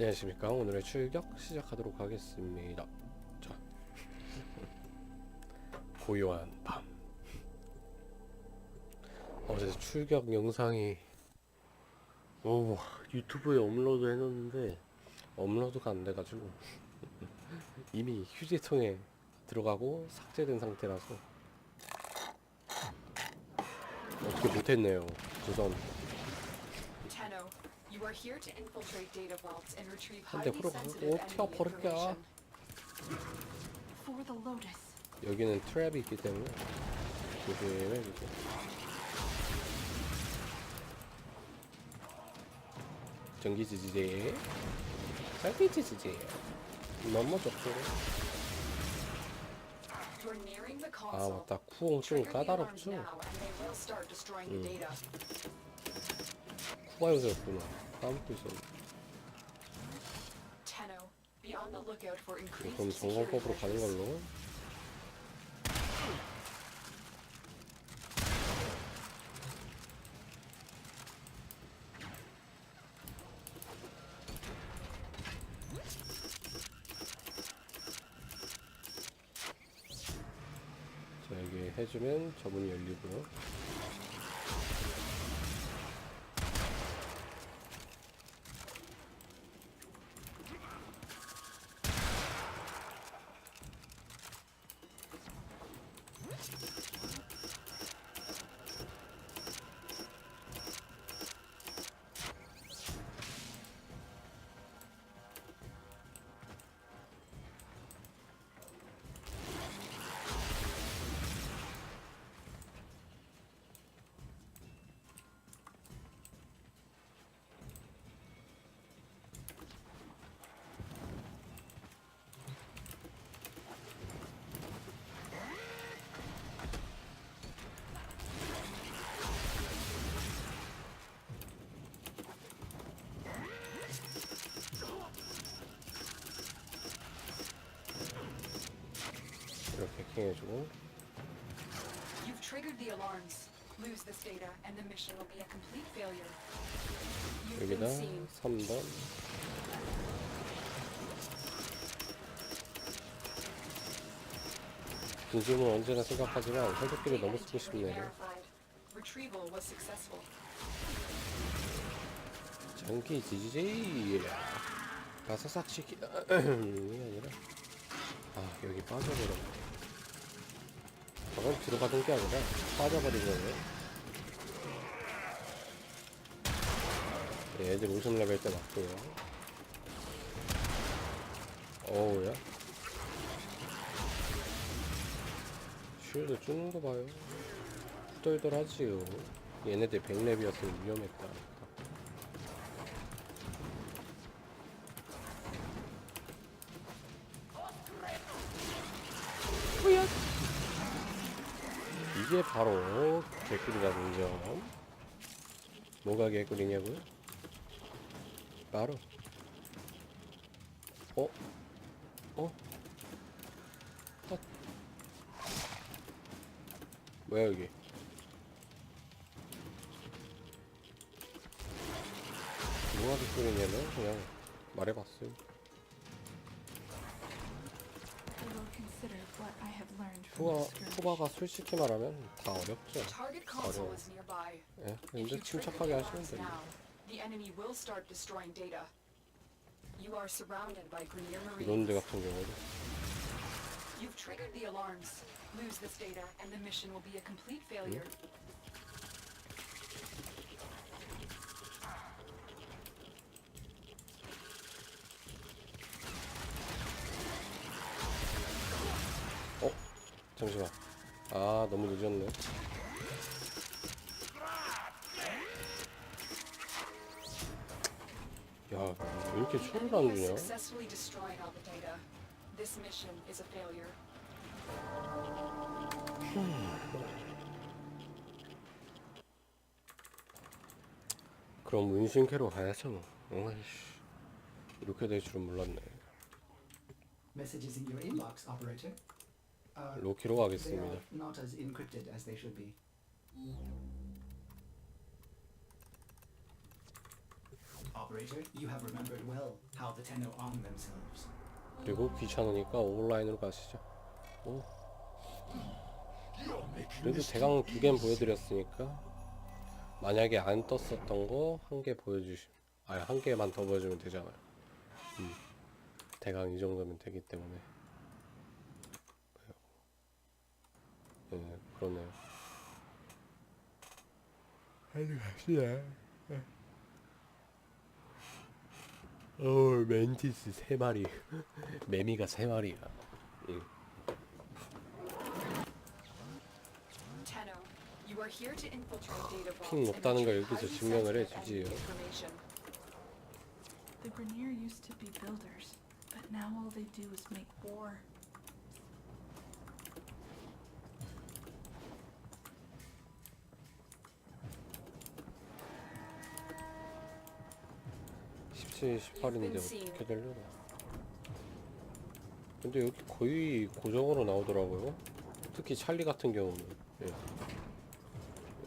안녕하십니까. 오늘의 출격 시작하도록 하겠습니다. 자. 고요한 밤. 어제 출격 영상이 오 유튜브에 업로드 해놨는데 업로드가 안 돼가지고 이미 휴지통에 들어가고 삭제된 상태라서 어떻게 못했네요. Tenno, you are here to infiltrate data vaults and retrieve 근데 highly sensitive enemy 버릴까? information. For the Lotus. 여기는 트랩이 있기 때문에 조심해 주세요. 전기 지지제, 전기 지지제. 너무 좋고. You're nearing the 아 console. 맞다, 쿠옹 좀 Trigger the alarms 까다롭죠. now, and they will start destroying the data. 쿠가 요새였구나. 까먹고 있었네. Tenno, be on the lookout for increased 그럼 점검법으로 가는. 걸로. 자 여기 해주면 저문이 열리고요. 해킹해주고. You've triggered the alarms. Lose this data, and the mission will be a complete failure. You've 여기다 been seen. 3번 진심은 언제나 생각하지만 해독기를 너무 쓰고 싶네요 verified. Retrieval was successful. 지지제이 가서 삭시기 이게 아니라 아 여기 빠져버렸네 저건 들어가던 게 아니라 빠져버린 거네 네, 애들 우승 레벨 때 맞고요. 어우야? 쉴드 죽는 거 봐요. 후덜덜 하지요. 얘네들 100렙이었으면 위험했다 이게 바로 개꿀이라는 점. 뭐가 개꿀이냐고요? 바로 어? 어? 어? 뭐야 여기? 뭐가 개꿀이냐면 그냥 말해봤어요. what I have learned from 후바, the skirmish. 후바가 솔직히 말하면 다 어렵죠. Target console 어려워. is nearby. 예, If 근데 you trigger 침착하게 the 하시면 alarms 됩니다. now, the enemy will start destroying data. You are surrounded by Grenier 이런 데 Marines. 같은 경우는 You've triggered the alarms. Lose this data, and the mission will be a complete failure. 잠시만. 아, 너무 늦었네. 야, 왜 이렇게 초를 안 주냐? successfully destroyed all the data. This mission is a failure. 그럼 운신캐로 가야죠. 어이씨. 이렇게 될 줄은 몰랐네. Messages in your inbox, operator. Uh, 로키로 they 가겠습니다. are not as encrypted as they should be. Op operator, you have remembered well how the Tenno arm themselves. 그리고 귀찮으니까 온라인으로 가시죠. 오. 그래도 대강 두 개는 보여드렸으니까 만약에 안 떴었던 거 한 개 보여주시, 아니 한 개만 더 보여주면 되잖아요. 음. 대강 이 정도면 되기 때문에. 네, 그러네요. 빨리 갑시다. 어, 멘티스 세 마리, 매미가 세 마리야. 응. Tenno, you are here to infiltrate data vaults 핑 and 높다는 걸 여기서 highly 증명을 해 주지요. enemy information. The Grenier used to be builders, but now all they do is make war. 십칠, 18인데 어떻게 되려나? 근데 여기 거의 고정으로 나오더라고요. 특히 찰리 같은 경우는. 예.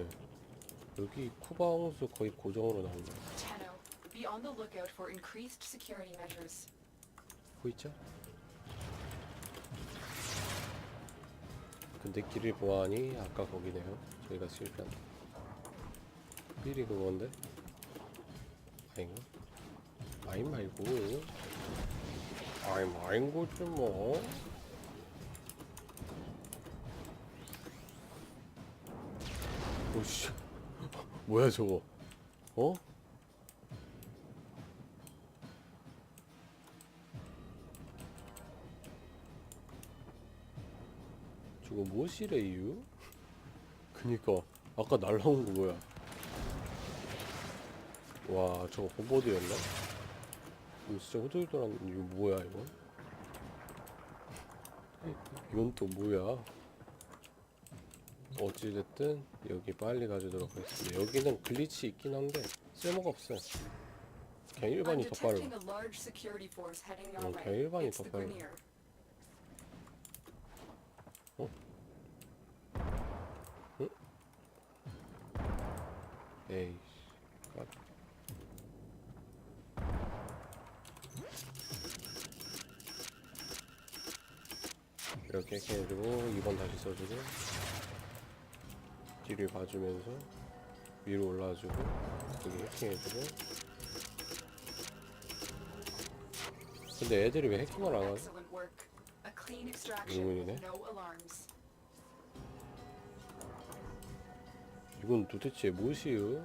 예. 여기 쿠바 홍수 거의 고정으로 나옵니다. Tenno, be on the lookout for increased security measures. 보이죠? 근데 길을 보아하니 아까 거기네요. 저희가 실패한. 필이 그건데? 아닌가? 아이 말고. 아이 말고 좀 뭐. 오씨. 뭐야 저거? 어? 저거 무엇이래유? 그니까 아까 날라온 거 뭐야? 와 저거 홈보드였나? 이거 진짜 호들호들한 이거 뭐야 이거? 이건 또 뭐야? 어찌됐든 여기 빨리 가주도록 하겠습니다. 여기는 글리치 있긴 한데 쓸모가 없어요. 그냥 일반이 더 빠르고. your 어. 그냥 일반이 더 빠르. Grenier. 에이. 깜- 이렇게 이렇게 해주고 2번 다시 써주고 뒤를 봐주면서 위로 올라와주고 여기 해킹 해주고 근데 애들이 왜 해킹을 안 하지? 의문이네. 이건 도대체 무엇이요?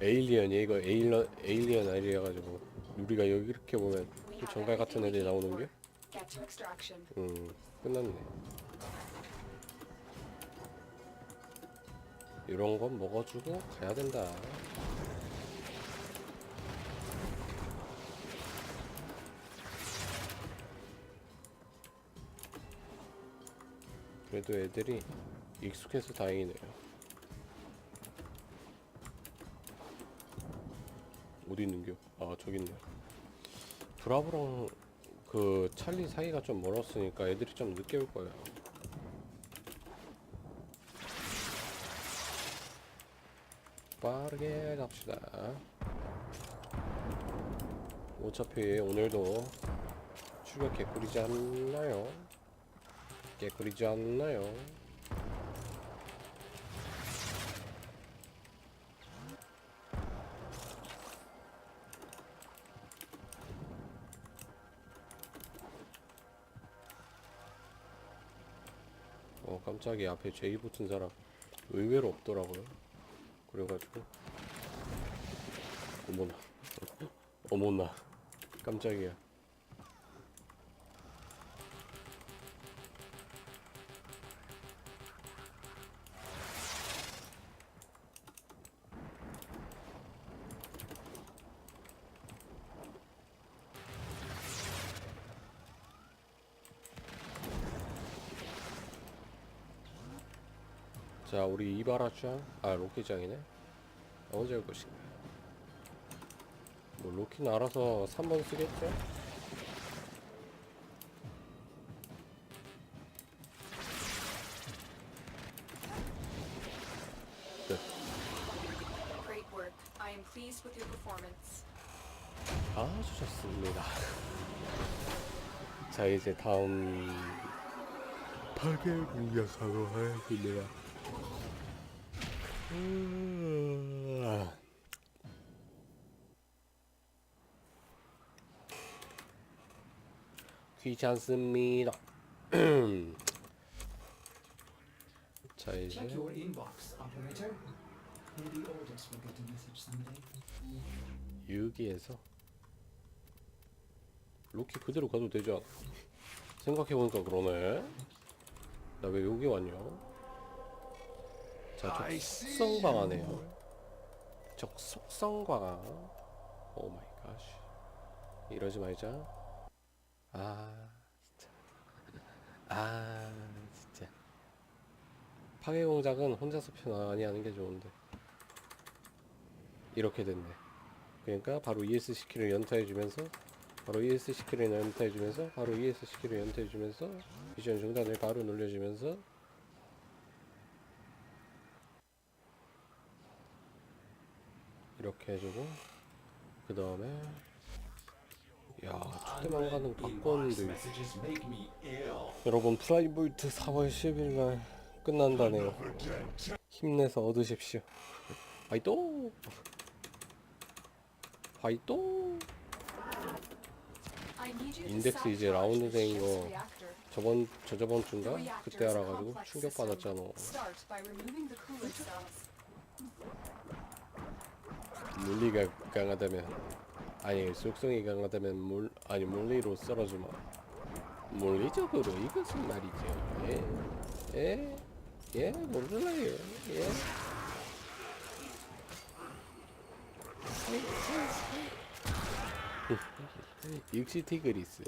에일리언이 이거 에일런 에일리언 아이리아 가지고 우리가 여기 이렇게 보면 We 그 정갈 같은 애들이 나오는 게. 음, 끝났네. 이런 건 먹어주고 가야 된다. 그래도 애들이 익숙해서 다행이네요. 어디 있는겨? 아, 저기 있네. 브라보랑 그 찰리 사이가 좀 멀었으니까 애들이 좀 늦게 올 거예요. 빠르게 갑시다. 어차피 오늘도 출격 개꿀이지 않나요? 개꿀이지 않나요? 어 깜짝이야. 앞에 제이 붙은 사람 의외로 없더라고요. 그래가지고. 어머나. 어머나. 깜짝이야 이바라짱 아 로키짱이네 언제 할 것인가 뭐 로키는 알아서 3번 쓰겠죠? Great work. I am pleased with your performance. 좋습니다. 자 이제 다음 파괴 공략하러 가야겠네요. 음... 귀찮습니다. 자 이제 your inbox, operator. Maybe Aldous will get a message someday. 여기에서 로키 그대로 가도 되지 않아? 생각해보니까 그러네 나 왜 여기 왔냐 자 적성방아네요. 적속성광아 오 마이 갓 이러지 말자. 아 진짜. 아 진짜. 파괴 공작은 혼자서 편안히 하는 게 좋은데. 이렇게 됐네. 그러니까 바로 ES 키를 연타해주면서 바로 ES 키를 연타해주면서 바로 ES 키를 연타해주면서 미션 중단을 바로 눌려주면서 이렇게 해주고 그 다음에 야 초대만 가는 ill. 여러분 프라이볼트 4월 10일날 끝난다네요 힘내서 얻으십시오 you to 인덱스 이제 라운드 된 거. 저번 저저번 주인가 그때 알아가지고 충격. 받았잖아 Start by removing the coolant cells. 물리가 강하다면 아니 속성이 강하다면 물 아니 물리로 썰어주마 물리적으로 이것은 말이죠 예? 예? 예? 몰라요 예? 육시 티그리스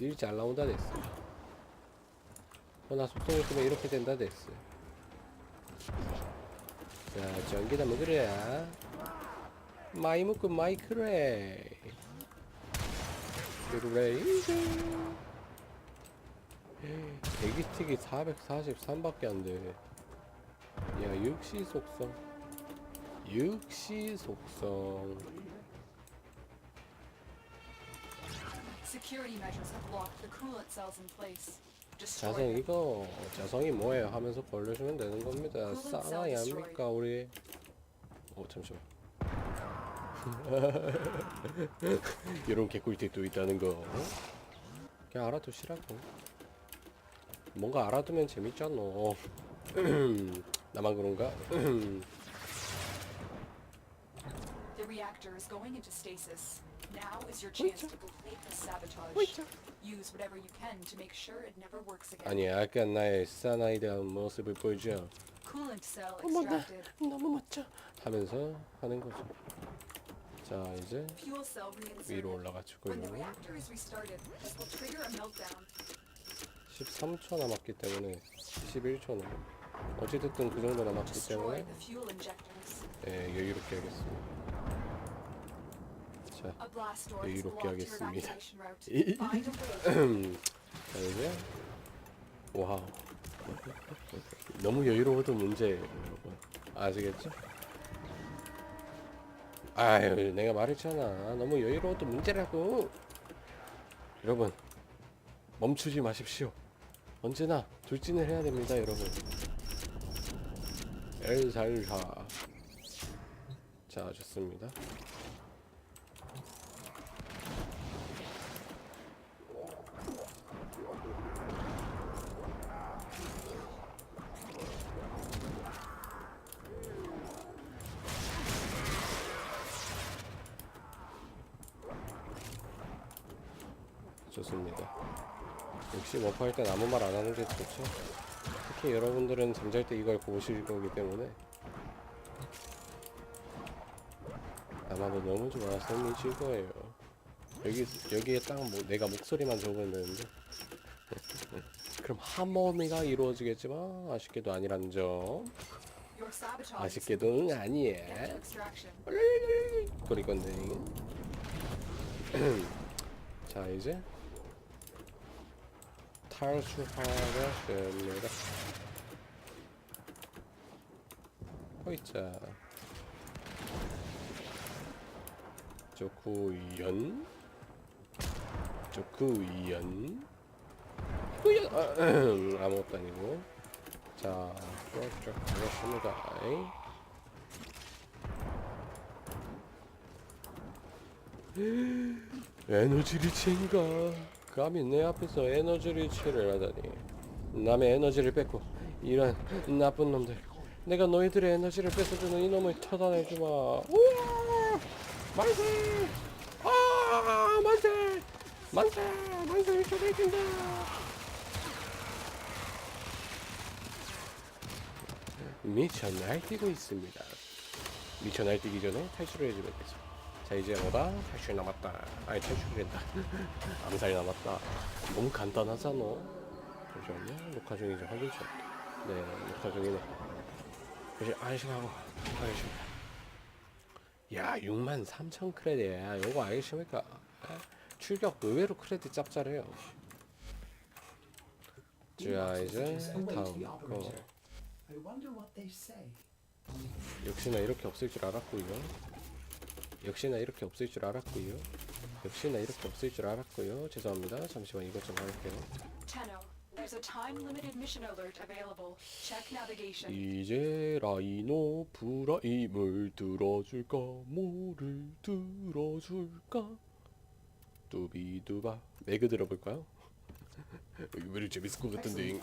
늘잘 나온다 됐어 어나 속성이 있으면 이렇게 된다 됐어 자 전기다 먹으랴 마이 먹고 마이 크레이 그레이즈 대기틱이 443밖에 안돼. 야 육시 속성. 육시 속성. Security measures have locked the coolant cells in place. 자성. 이거 자성이 뭐예요 하면서 벌려주면 되는 겁니다. 싸나이 합니까 우리? 어 잠시만 이런 개꿀팁도 있다는 거 그냥 알아두시라고 뭔가 알아두면 재밌잖아 나만 그런가 The reactor is going into stasis. Now is your chance to complete the sabotage. Use whatever you can to make sure it never works again. 아니 아까 나의 사나이다운 모습을 보여줘 Coolant cell 어머 나 extracted. 너무 멋져 하면서 하는 거죠 자 이제. 위로 올라가지고 When the reactor is restarted, this will trigger a meltdown. 13초 남았기 때문에 21초네 어찌됐든 그 정도 남았기 때문에. 예, 여유롭게 하겠습니다 자, 여유롭게 하겠습니다. 자 이제 와우 너무 여유로워도 문제예요 여러분 아시겠죠? 아유 내가 말했잖아. 너무 여유로워도 문제라고. 여러분 멈추지 마십시오. 언제나 돌진을 해야 됩니다 여러분. 엘살사 자 좋습니다. 역시 워프할 땐 아무 말 안 하는 게 좋죠. 특히 여러분들은 잠잘 때 이걸 보실 거기 때문에 아마도 너무 좋아서 미칠 거예요. 여기 여기에 딱 뭐 내가 목소리만 적으면 되는데 그럼 하모니가 이루어지겠지만 아쉽게도 아니란 점 아쉽게도 응 아니에. 거리 건데 자 이제 탈출하겠습니다. 호이자. 조쿠연? 조쿠연? 후연! 아, 아무것도 아니고. 자 쭉쭉 가겠습니다. 에너지 리치인가 감히 내 앞에서 에너지 리치를 하다니. 남의 에너지를 뺏고 이런 나쁜 놈들. 내가 너희들의 에너지를 뺏어주는 이놈을 처단해주마. 만세! 아 만세! 만세! 만세! 초대해준다! 미쳐 날뛰고 있습니다. 미쳐 날뛰기 전에 탈출을 해주면 되죠 자 이제 뭐다? 탈출 남았다. 아니 탈출이랬다. 암살이 남았다. 너무 간단하잖아. 잠시만요. 녹화 중이죠 확인 좀. 네 녹화 중이네 그래서 안심하고 하겠습니다. 야 6만 3천 크레딧이야 요거 알겠습니까? 에? 출격 의외로 크레딧 짭짤해요. 자 이제 다음 say. 역시나 이렇게 없을 줄 알았고요. 역시나 이렇게 없을 줄 알았고요. 역시나 이렇게 없을 줄 알았고요. 죄송합니다. 잠시만 이것 좀 할게요. 이제 라이노 브라임을 들어줄까 뭐를 들어줄까 뚜비두바 매그 들어볼까요? 이거 왜 재밌을 것 같은데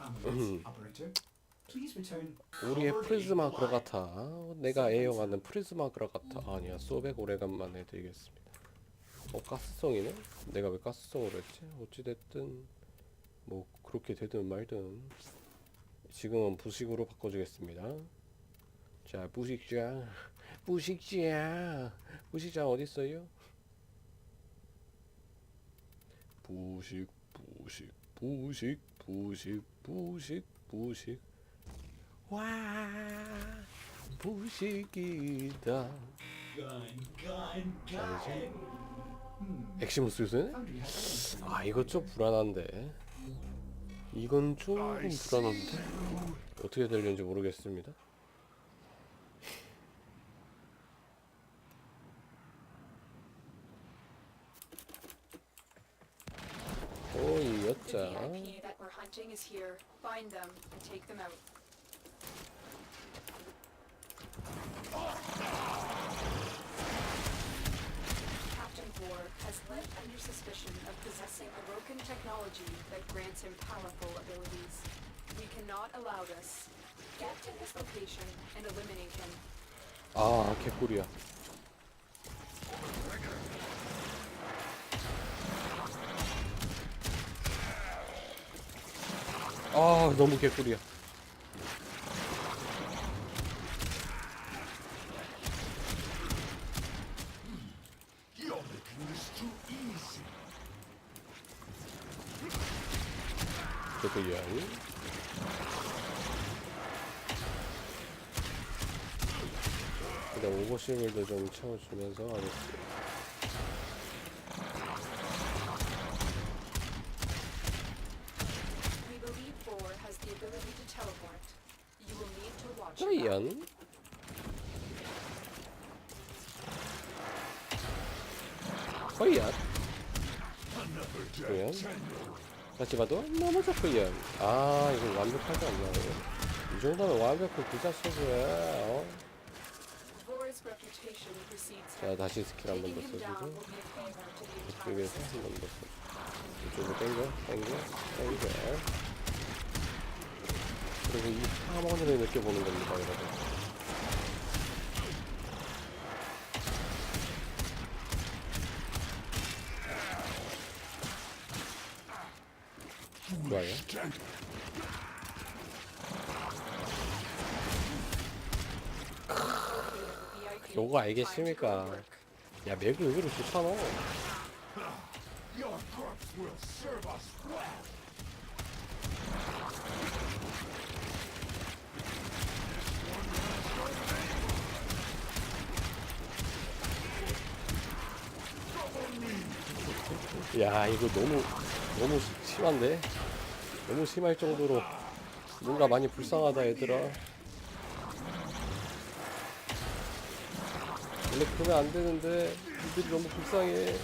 우리의 프리즈마 in 그라 black. 같아 내가 애용하는 프리즈마 그라 같아 아니야 소백 오래간만에 드리겠습니다. 어 가스성이네? 내가 왜 가스성으로 했지? 어찌됐든 뭐 그렇게 되든 말든 지금은 부식으로 바꿔주겠습니다. 자 부식장 부식장 부식장 어딨어요? 부식 부식 부식 부식 부식 부식 와? Foundry has evidence. 아 이거 좀 불안한데. 이건 조금 불안한데? 어떻게 될는지 모르겠습니다. 오이 여짜 Captain Vor has led under suspicion of possessing a broken technology that grants him powerful abilities. We cannot allow this. Get to his location and eliminate him. 아 개꿀이야 아 너무 개꿀이야 개꿀이야 일단 오버실물도 좀 채워주면서 하겠습니다. We believe Vor has the ability to teleport. You will need to watch him. 짜이연 허이연 좋고요 봐도 너무 좋고요 아 이거 완벽하지 않나 이 정도면 완벽한 부자식이야 어? Vor's reputation precedes 자. 다시 스킬 한 번 더 써주고 이쪽에서 한. 번 더 써주고 이쪽으로 당겨 당겨 당겨 그리고 이 하모니를 느껴보는 겁니다 여러분 좋아요. 요거 알겠습니까? 야 맥이 의외로 좋잖아 야 이거 너무 너무 심한데 너무 심할 정도로 뭔가 많이 불쌍하다 얘들아 원래 그러면 안 되는데 이들이 너무 불쌍해.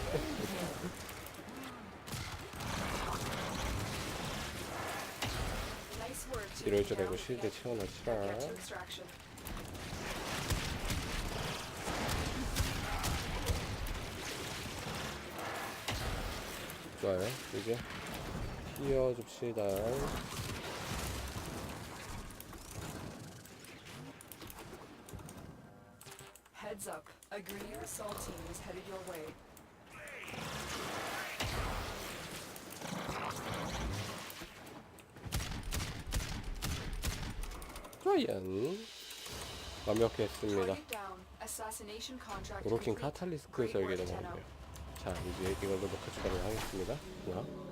이럴 줄 알고 실드 extraction. 좋아요. 이제 휘어줍시다. Heads up, a Grenier assault team is headed your way. 과연 완벽했습니다. Target down. Assassination contract 오로킨 complete. 카탈리스크 Great work, 넘어가고요. Tenno. 자, 이제 이걸로 녹화 추가를 하겠습니다. 둘,